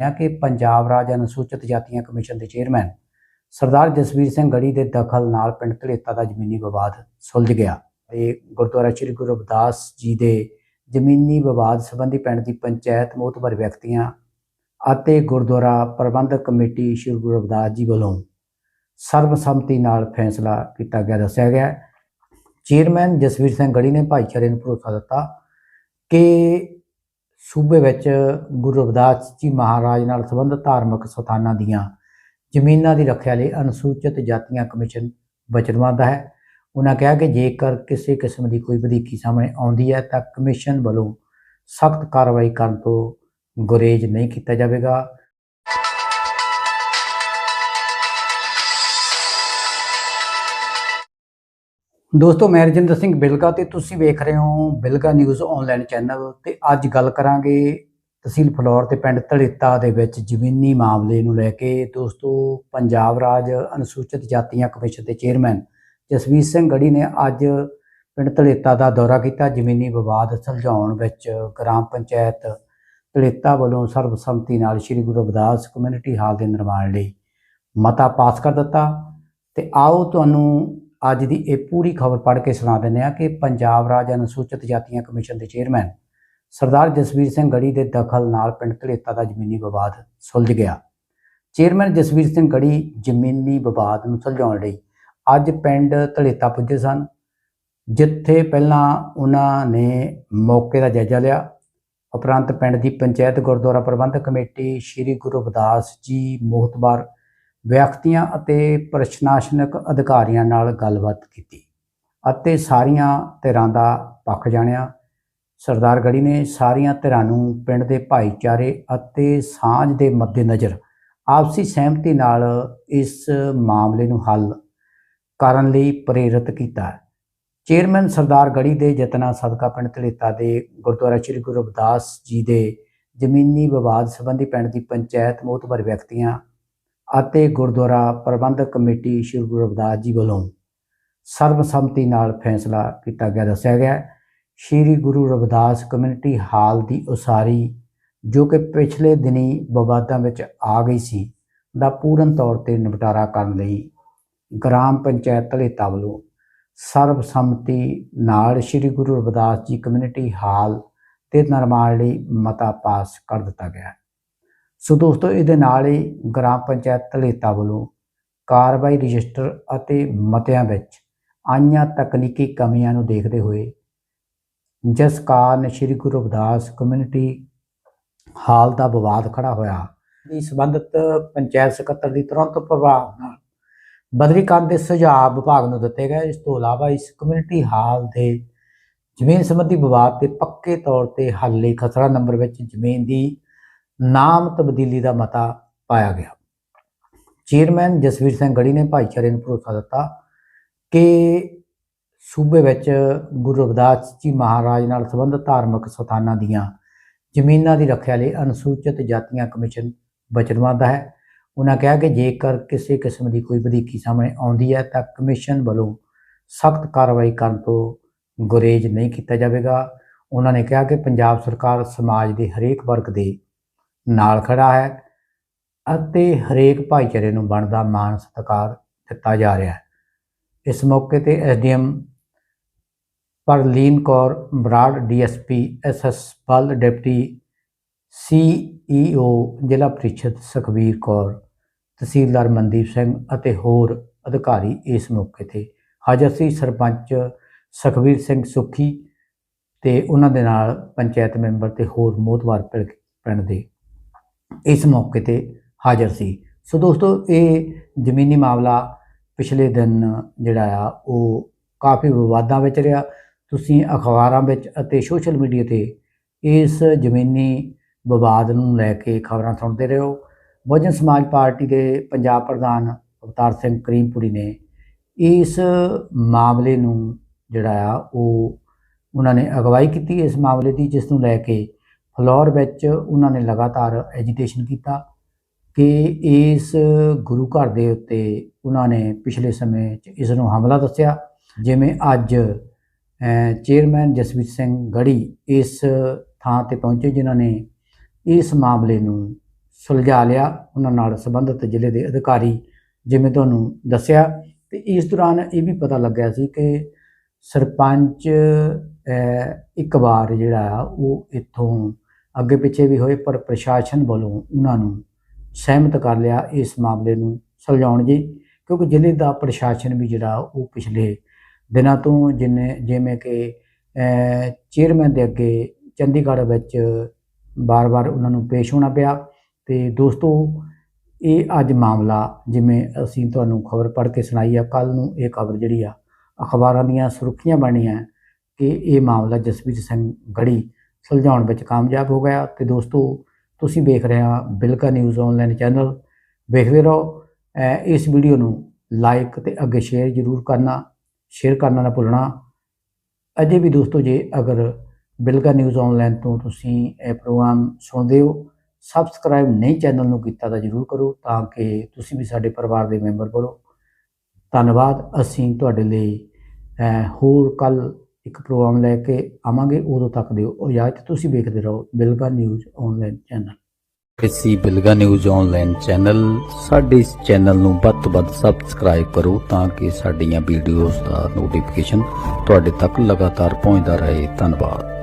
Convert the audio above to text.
ਹੈ ਕਿ ਪੰਜਾਬ ਰਾਜ ਅਨੁਸੂਚਿਤ ਜਾਤੀਆਂ ਕਮਿਸ਼ਨ ਦੇ ਚੇਅਰਮੈਨ ਸਰਦਾਰ ਜਸਵੀਰ ਸਿੰਘ ਗੜੀ ਦੇ ਦਖਲ ਨਾਲ ਪਿੰਡ ਧਲੇਤਾ ਦਾ ਜ਼ਮੀਨੀ ਵਿਵਾਦ ਸੁਲਝ ਗਿਆ ਤੇ ਗੁਰਦੁਆਰਾ ਸ੍ਰੀ ਗੁਰੂ ਰਵਿਦਾਸ ਜੀ ਦੇ ਜ਼ਮੀਨੀ ਵਿਵਾਦ ਸੰਬੰਧੀ ਪਿੰਡ ਦੀ ਪੰਚਾਇਤ ਮੋਤਬਰ ਵਿਅਕਤੀਆਂ ਅਤੇ ਗੁਰਦੁਆਰਾ ਪ੍ਰਬੰਧਕ ਕਮੇਟੀ ਸ੍ਰੀ ਗੁਰੂ ਰਵਿਦਾਸ ਜੀ ਵੱਲੋਂ ਸਰਬਸੰਮਤੀ ਨਾਲ ਫੈਸਲਾ ਕੀਤਾ ਗਿਆ, ਦੱਸਿਆ ਗਿਆ। ਚੇਅਰਮੈਨ ਜਸਵੀਰ ਸਿੰਘ ਗੜੀ ਨੇ ਭਾਈਚਾਰੇ ਨੂੰ ਭਰੋਸਾ ਦਿੱਤਾ ਕਿ ਸੂਬੇ ਵਿੱਚ ਗੁਰੂ ਰਵਿਦਾਸ ਜੀ ਮਹਾਰਾਜ ਨਾਲ ਸੰਬੰਧਿਤ ਧਾਰਮਿਕ ਸਥਾਨਾਂ ਦੀਆਂ ਜ਼ਮੀਨਾਂ ਦੀ ਰੱਖਿਆ ਲਈ ਅਨੁਸੂਚਿਤ ਜਾਤੀਆਂ ਕਮਿਸ਼ਨ ਵਚਨਬੱਧ ਹੈ। ਉਹਨਾਂ ਕਿਹਾ ਕਿ ਜੇਕਰ ਕਿਸੇ ਕਿਸਮ ਦੀ ਕੋਈ ਵਧੀਕੀ ਸਾਹਮਣੇ ਆਉਂਦੀ ਹੈ ਤਾਂ ਕਮਿਸ਼ਨ ਵੱਲੋਂ ਸਖਤ ਕਾਰਵਾਈ ਕਰਨ ਤੋਂ ਗੁਰੇਜ਼ ਨਹੀਂ ਕੀਤਾ ਜਾਵੇਗਾ। ਦੋਸਤੋ, ਮੈਂ ਰਜਿੰਦਰ ਸਿੰਘ ਬਿਲਗਾ ਤੇ ਤੁਸੀਂ ਵੇਖ ਰਹੇ ਹੋ ਬਿਲਗਾ ਨਿਊਜ਼ ਆਨਲਾਈਨ ਚੈਨਲ ਤੇ ਅੱਜ ਗੱਲ ਕਰਾਂਗੇ ਤਹਿਸੀਲ ਫਲੌਰ ਤੇ ਪਿੰਡ ਧੜੇਤਾ ਦੇ ਵਿੱਚ ਜ਼ਮੀਨੀ ਮਾਮਲੇ ਨੂੰ ਲੈ ਕੇ। ਦੋਸਤੋ, ਪੰਜਾਬ ਰਾਜ ਅਨੁਸੂਚਿਤ ਜਾਤੀਆਂ ਕਮਿਸ਼ਨ ਦੇ ਚੇਅਰਮੈਨ ਜਸਵੀਰ ਸਿੰਘ ਗੜੀ ਨੇ ਅੱਜ ਪਿੰਡ ਧੜੇਤਾ ਦਾ ਦੌਰਾ ਕੀਤਾ। ਜ਼ਮੀਨੀ ਵਿਵਾਦ ਸੁਲਝਾਉਣ ਵਿੱਚ ਗ੍ਰਾਮ ਪੰਚਾਇਤ ਧੜੇਤਾ ਵੱਲੋਂ ਸਰਬਸੰਮਤੀ ਨਾਲ ਸ੍ਰੀ ਗੁਰੂ ਰਵਿਦਾਸ ਕਮਿਊਨਿਟੀ ਹਾਲ ਦੇ ਨਿਰਮਾਣ ਲਈ ਮਤਾ ਪਾਸ ਕਰ ਦਿੱਤਾ। ਤੇ ਆਓ ਤੁਹਾਨੂੰ ਅੱਜ ਦੀ ਇਹ ਪੂਰੀ ਖਬਰ ਪੜ੍ਹ ਕੇ ਸੁਣਾ ਦਿੰਦੇ ਹਾਂ ਕਿ ਪੰਜਾਬ ਰਾਜ ਅਨੁਸੂਚਿਤ ਜਾਤੀਆਂ ਕਮਿਸ਼ਨ ਦੇ ਚੇਅਰਮੈਨ ਸਰਦਾਰ ਜਸਵੀਰ ਸਿੰਘ ਗੜੀ ਦੇ ਦਖਲ ਨਾਲ ਪਿੰਡ ਧਲੇਤਾ ਦਾ ਜ਼ਮੀਨੀ ਵਿਵਾਦ ਸੁਲਝ ਗਿਆ। ਚੇਅਰਮੈਨ ਜਸਵੀਰ ਸਿੰਘ ਗੜੀ ਜ਼ਮੀਨੀ ਵਿਵਾਦ ਨੂੰ ਸੁਲਝਾਉਣ ਲਈ ਅੱਜ ਪਿੰਡ ਧਲੇਤਾ ਪੁੱਜੇ ਸਨ, ਜਿੱਥੇ ਪਹਿਲਾਂ ਉਹਨਾਂ ਨੇ ਮੌਕੇ ਦਾ ਜਾਇਜ਼ਾ ਲਿਆ। ਉਪਰੰਤ ਪਿੰਡ ਦੀ ਪੰਚਾਇਤ ਗੁਰਦੁਆਰਾ ਪ੍ਰਬੰਧਕ ਕਮੇਟੀ ਸ੍ਰੀ ਗੁਰੂ ਰਵਿਦਾਸ ਜੀ ਮੋਹਤਬਾਰ ਵਿਅਕਤੀਆਂ ਅਤੇ ਪ੍ਰਸ਼ਾਸਨਿਕ ਅਧਿਕਾਰੀਆਂ ਨਾਲ ਗੱਲਬਾਤ ਕੀਤੀ ਅਤੇ ਸਾਰੀਆਂ ਧਿਰਾਂ ਦਾ ਪੱਖ ਜਾਣਿਆ। ਸਰਦਾਰ ਗੜੀ ਨੇ ਸਾਰੀਆਂ ਧਿਰਾਂ ਨੂੰ ਪਿੰਡ ਦੇ ਭਾਈਚਾਰੇ ਅਤੇ ਸਾਂਝ ਦੇ ਮੱਦੇਨਜ਼ਰ ਆਪਸੀ ਸਹਿਮਤੀ ਨਾਲ ਇਸ ਮਾਮਲੇ ਨੂੰ ਹੱਲ ਕਰਨ ਲਈ ਪ੍ਰੇਰਿਤ ਕੀਤਾ। ਚੇਅਰਮੈਨ ਸਰਦਾਰ ਗੜੀ ਦੇ ਯਤਨਾਂ ਸਦਕਾ ਪਿੰਡ ਧਲੇਤਾ ਦੇ ਗੁਰਦੁਆਰਾ ਸ੍ਰੀ ਗੁਰੂ ਰਵਿਦਾਸ ਜੀ ਦੇ ਜ਼ਮੀਨੀ ਵਿਵਾਦ ਸੰਬੰਧੀ ਪਿੰਡ ਦੀ ਪੰਚਾਇਤ ਮੋਤਬਰ ਵਿਅਕਤੀਆਂ ਅਤੇ ਗੁਰਦੁਆਰਾ ਪ੍ਰਬੰਧਕ ਕਮੇਟੀ ਸ੍ਰੀ ਗੁਰੂ ਰਵਿਦਾਸ ਜੀ ਵੱਲੋਂ ਸਰਬਸੰਮਤੀ ਨਾਲ ਫੈਸਲਾ ਕੀਤਾ ਗਿਆ, ਦੱਸਿਆ ਗਿਆ ਸ੍ਰੀ ਗੁਰੂ ਰਵਿਦਾਸ ਕਮਿਊਨਿਟੀ ਹਾਲ ਦੀ ਉਸਾਰੀ ਜੋ ਕਿ ਪਿਛਲੇ ਦਿਨੀ ਵਿਵਾਦਾਂ ਵਿੱਚ ਆ ਗਈ ਸੀ, ਦਾ ਪੂਰਨ ਤੌਰ ਤੇ ਨਿਪਟਾਰਾ ਕਰਨ ਲਈ ਗ੍ਰਾਮ ਪੰਚਾਇਤ ਧਲੇਤਾ ਵੱਲੋਂ ਸਰਬਸੰਮਤੀ ਨਾਲ ਸ੍ਰੀ ਗੁਰੂ ਰਵਿਦਾਸ ਜੀ ਕਮਿਊਨਿਟੀ ਹਾਲ ਦੇ ਨਿਰਮਾਣ ਲਈ ਮਤਾ ਪਾਸ ਕਰ ਦਿੱਤਾ ਗਿਆ ਸੋ ਦੋਸਤੋ, ਇਹਦੇ ਨਾਲ ਹੀ ਗ੍ਰਾਮ ਪੰਚਾਇਤ ਧਲੇਤਾ ਵੱਲੋਂ ਕਾਰਵਾਈ ਰਜਿਸਟਰ ਅਤੇ ਮਤਿਆਂ ਵਿੱਚ ਆਈਆਂ ਤਕਨੀਕੀ ਕਮੀਆਂ ਨੂੰ ਦੇਖਦੇ ਹੋਏ ਜਿਸ ਕਾਰਨ ਸ੍ਰੀ ਗੁਰੂ ਰਵਿਦਾਸ ਕਮਿਊਨਿਟੀ ਹਾਲ ਦਾ ਵਿਵਾਦ ਖੜਾ ਹੋਇਆ ਦੀ ਸੰਬੰਧਿਤ ਪੰਚਾਇਤ ਸਕੱਤਰ ਦੀ ਤੁਰੰਤ ਪ੍ਰਭਾਵ ਨਾਲ ਬਦਰੀ ਕੰਧ ਦੇ ਸੁਝਾਅ ਵਿਭਾਗ ਨੂੰ ਦਿੱਤੇ ਗਏ। ਇਸ ਤੋਂ ਇਲਾਵਾ ਇਸ ਕਮਿਊਨਿਟੀ ਹਾਲ ਦੇ ਜ਼ਮੀਨ ਸੰਬੰਧੀ ਵਿਵਾਦ ਤੇ ਪੱਕੇ ਤੌਰ ਤੇ ਹੱਲ ਲਈ ਖਸਰਾ ਨੰਬਰ ਵਿੱਚ ਜ਼ਮੀਨ ਦੀ ਨਾਮ ਤਬਦੀਲੀ ਦਾ ਮਤਾ ਪਾਇਆ ਗਿਆ। ਚੇਅਰਮੈਨ ਜਸਵੀਰ ਸਿੰਘ ਗੜੀ ਨੇ ਭਾਈਚਾਰੇ ਨੂੰ ਭਰੋਸਾ ਦਿੱਤਾ ਕਿ ਸੂਬੇ ਵਿੱਚ ਗੁਰੂ ਰਵਿਦਾਸ ਜੀ ਮਹਾਰਾਜ ਨਾਲ ਸੰਬੰਧਿਤ ਧਾਰਮਿਕ ਸਥਾਨਾਂ ਦੀਆਂ ਜ਼ਮੀਨਾਂ ਦੀ ਰੱਖਿਆ ਲਈ ਅਨੁਸੂਚਿਤ ਜਾਤੀਆਂ ਕਮਿਸ਼ਨ ਵਚਨਬੱਧ ਹੈ। ਉਹਨਾਂ ਕਿਹਾ ਕਿ ਜੇਕਰ ਕਿਸੇ ਕਿਸਮ ਦੀ ਕੋਈ ਵਧੀਕੀ ਸਾਹਮਣੇ ਆਉਂਦੀ ਹੈ ਤਾਂ ਕਮਿਸ਼ਨ ਵੱਲੋਂ ਸਖਤ ਕਾਰਵਾਈ ਕਰਨ ਤੋਂ ਗੁਰੇਜ਼ ਨਹੀਂ ਕੀਤਾ ਜਾਵੇਗਾ। ਉਹਨਾਂ ਨੇ ਕਿਹਾ ਕਿ ਪੰਜਾਬ ਸਰਕਾਰ ਸਮਾਜ ਦੇ ਹਰੇਕ ਵਰਗ ਦੇ ਨਾਲ ਖੜਾ ਹੈ ਅਤੇ ਹਰੇਕ ਭਾਈਚਾਰੇ ਨੂੰ ਬਣਦਾ ਮਾਣ ਸਤਿਕਾਰ ਦਿੱਤਾ ਜਾ ਰਿਹਾ ਹੈ। ਇਸ ਮੌਕੇ ਤੇ SDM Parleen Kaur Brar, DSP SS Bal deputy CEO Zila Parishad Sukhbir Kaur, ਤਹਿਸੀਲਦਾਰ ਮਨਦੀਪ ਸਿੰਘ ਅਤੇ ਹੋਰ ਅਧਿਕਾਰੀ ਇਸ ਮੌਕੇ ਤੇ ਹਾਜ਼ਰ ਸੀ। ਸਰਪੰਚ ਸੁਖਬੀਰ ਸਿੰਘ ਸੁਖੀ ਤੇ ਉਹਨਾਂ ਦੇ ਨਾਲ ਪੰਚਾਇਤ ਮੈਂਬਰ ਤੇ ਹੋਰ ਮੋਹਤਵਾਰ ਪਿੰਡ ਪਿੰਡ ਦੇ ਇਸ ਮੌਕੇ ਤੇ ਹਾਜ਼ਰ ਸੀ। ਸੋ ਦੋਸਤੋ, ਇਹ ਜ਼ਮੀਨੀ ਮਾਮਲਾ ਪਿਛਲੇ ਦਿਨ ਜਿਹੜਾ ਆ, ਉਹ ਕਾਫੀ ਵਿਵਾਦਾਂ ਵਿੱਚ ਰਿਹਾ। ਤੁਸੀਂ ਅਖਬਾਰਾਂ ਵਿੱਚ ਅਤੇ ਸੋਸ਼ਲ ਮੀਡੀਆ ਤੇ ਇਸ ਜ਼ਮੀਨੀ ਵਿਵਾਦ ਨੂੰ ਲੈ ਕੇ ਖਬਰਾਂ ਸੁਣਦੇ ਰਹੋ। ਬਹੁਜਨ ਸਮਾਜ ਪਾਰਟੀ ਦੇ ਪੰਜਾਬ ਪ੍ਰਧਾਨ ਅਵਤਾਰ ਸਿੰਘ ਕਰੀਮਪੁਰੀ ਨੇ ਇਸ ਮਾਮਲੇ ਨੂੰ ਜਿਹੜਾ ਆ, ਉਹ ਉਹਨਾਂ ਨੇ ਅਗਵਾਈ ਕੀਤੀ ਇਸ ਮਾਮਲੇ ਦੀ, ਜਿਸ ਨੂੰ ਲੈ ਕੇ ਫਲੋਰ ਵਿੱਚ ਉਹਨਾਂ ਨੇ ਲਗਾਤਾਰ ਐਜੀਟੇਸ਼ਨ ਕੀਤਾ ਕਿ ਇਸ ਗੁਰੂ ਘਰ ਦੇ ਉੱਤੇ ਉਹਨਾਂ ਨੇ ਪਿਛਲੇ ਸਮੇਂ 'ਚ ਇਸ ਨੂੰ ਹਮਲਾ ਦੱਸਿਆ। ਜਿਵੇਂ ਅੱਜ ਚੇਅਰਮੈਨ ਜਸਵੀਰ ਸਿੰਘ ਗੜੀ ਇਸ ਥਾਂ ਤੇ ਪਹੁੰਚੇ ਜਿਨ੍ਹਾਂ ਨੇ ਇਸ ਮਾਮਲੇ ਨੂੰ ਸੁਲਝਾ ਲਿਆ, ਉਹਨਾਂ ਨਾਲ ਸੰਬੰਧਿਤ ਜ਼ਿਲ੍ਹੇ ਦੇ ਅਧਿਕਾਰੀ ਜਿਵੇਂ ਤੁਹਾਨੂੰ ਦੱਸਿਆ। ਤੇ ਇਸ ਦੌਰਾਨ ਇਹ ਵੀ ਪਤਾ ਲੱਗਿਆ ਸੀ ਕਿ ਸਰਪੰਚ ਇੱਕ ਵਾਰ ਜਿਹੜਾ ਆ, ਉਹ ਇੱਥੋਂ ਅੱਗੇ ਪਿੱਛੇ ਵੀ ਹੋਏ, ਪਰ ਪ੍ਰਸ਼ਾਸਨ ਵੱਲੋਂ ਉਹਨਾਂ ਨੂੰ ਸਹਿਮਤ ਕਰ ਲਿਆ ਇਸ ਮਾਮਲੇ ਨੂੰ ਸੁਲਝਾਉਣ ਜੀ ਕਿਉਂਕਿ ਜ਼ਿਲ੍ਹੇ ਦਾ ਪ੍ਰਸ਼ਾਸਨ ਵੀ ਜਿਹੜਾ, ਉਹ ਪਿਛਲੇ ਦਿਨਾਂ ਤੋਂ ਜਿੰਨੇ, ਜਿਵੇਂ ਕਿ ਚੇਅਰਮੈਨ ਦੇ ਅੱਗੇ ਚੰਡੀਗੜ੍ਹ ਵਿੱਚ ਬਾਰ-ਬਾਰ ਉਹਨਾਂ ਨੂੰ ਪੇਸ਼ ਹੋਣਾ ਪਿਆ। ਤੇ ਦੋਸਤੋ, ਇਹ ਅੱਜ ਮਾਮਲਾ ਜਿਵੇਂ ਅਸੀਂ ਤੁਹਾਨੂੰ ਖਬਰ ਪੜ੍ਹ ਕੇ ਸੁਣਾਈ ਆ ਕੱਲ ਨੂੰ ਇਹ ਖਬਰ ਜਿਹੜੀ ਆ, ਅਖਬਾਰਾਂ ਦੀਆਂ ਸੁਰਖੀਆਂ ਬਣੀਆਂ ਕਿ ਇਹ ਮਾਮਲਾ ਜਸਵੀਰ ਸਿੰਘ ਗੜੀ ਸੁਲਝਾਉਣ ਵਿੱਚ ਕਾਮਯਾਬ ਹੋ ਗਿਆ ਤੇ ਦੋਸਤੋ, ਤੁਸੀਂ ਵੇਖ ਰਹੇ ਆ ਬਿਲਕਾ ਨਿਊਜ਼ ਆਨਲਾਈਨ ਚੈਨਲ। ਵੇਖਦੇ ਰਹੋ ਇਸ ਵੀਡੀਓ ਨੂੰ ਲਾਈਕ ਤੇ ਅੱਗੇ ਸ਼ੇਅਰ ਜ਼ਰੂਰ ਕਰਨਾ ਸ਼ੇਅਰ ਕਰਨਾ ਨਾ ਭੁੱਲਣਾ। ਅਜੇ ਵੀ ਦੋਸਤੋ, ਜੇ ਅਗਰ ਬਿਲਕਾ ਨਿਊਜ਼ ਆਨਲਾਈਨ ਤੋਂ ਤੁਸੀਂ ਇਹ ਪ੍ਰੋਗਰਾਮ ਸੁਣਦੇ ਹੋ ਸਬਸਕ੍ਰਾਈਬ ਨਹੀਂ ਚੈਨਲ ਨੂੰ ਕੀਤਾ ਤਾਂ ਜਰੂਰ ਕਰੋ ਤਾਂ ਕਿ ਤੁਸੀਂ ਵੀ ਸਾਡੇ ਪਰਿਵਾਰ ਦੇ ਮੈਂਬਰ ਬਣੋ। ਧੰਨਵਾਦ, ਅਸੀਂ ਤੁਹਾਡੇ ਲਈ ਹੋਰ ਕੱਲ ਇੱਕ ਪ੍ਰੋਗਰਾਮ ਲੈ ਕੇ ਆਵਾਂਗੇ, ਉਦੋਂ ਤੱਕ ਦਿਓ। ਇਜਾਜ਼ਤ ਤੁਸੀਂ ਵੇਖਦੇ ਰਹੋ ਬਿਲਗਾ ਨਿਊਜ਼ ਆਨਲਾਈਨ ਚੈਨਲ। ਕਿਸੇ ਬਿਲਗਾ ਨਿਊਜ਼ ਆਨਲਾਈਨ ਚੈਨਲ ਸਾਡੇ ਇਸ ਚੈਨਲ ਨੂੰ ਵੱਧ ਤੋਂ ਵੱਧ ਸਬਸਕ੍ਰਾਈਬ ਕਰੋ ਤਾਂ ਕਿ ਸਾਡੀਆਂ ਵੀਡੀਓਜ਼ ਦਾ ਨੋਟੀਫਿਕੇਸ਼ਨ ਤੁਹਾਡੇ ਤੱਕ ਲਗਾਤਾਰ ਪਹੁੰਚਦਾ ਰਹੇ। ਧੰਨਵਾਦ।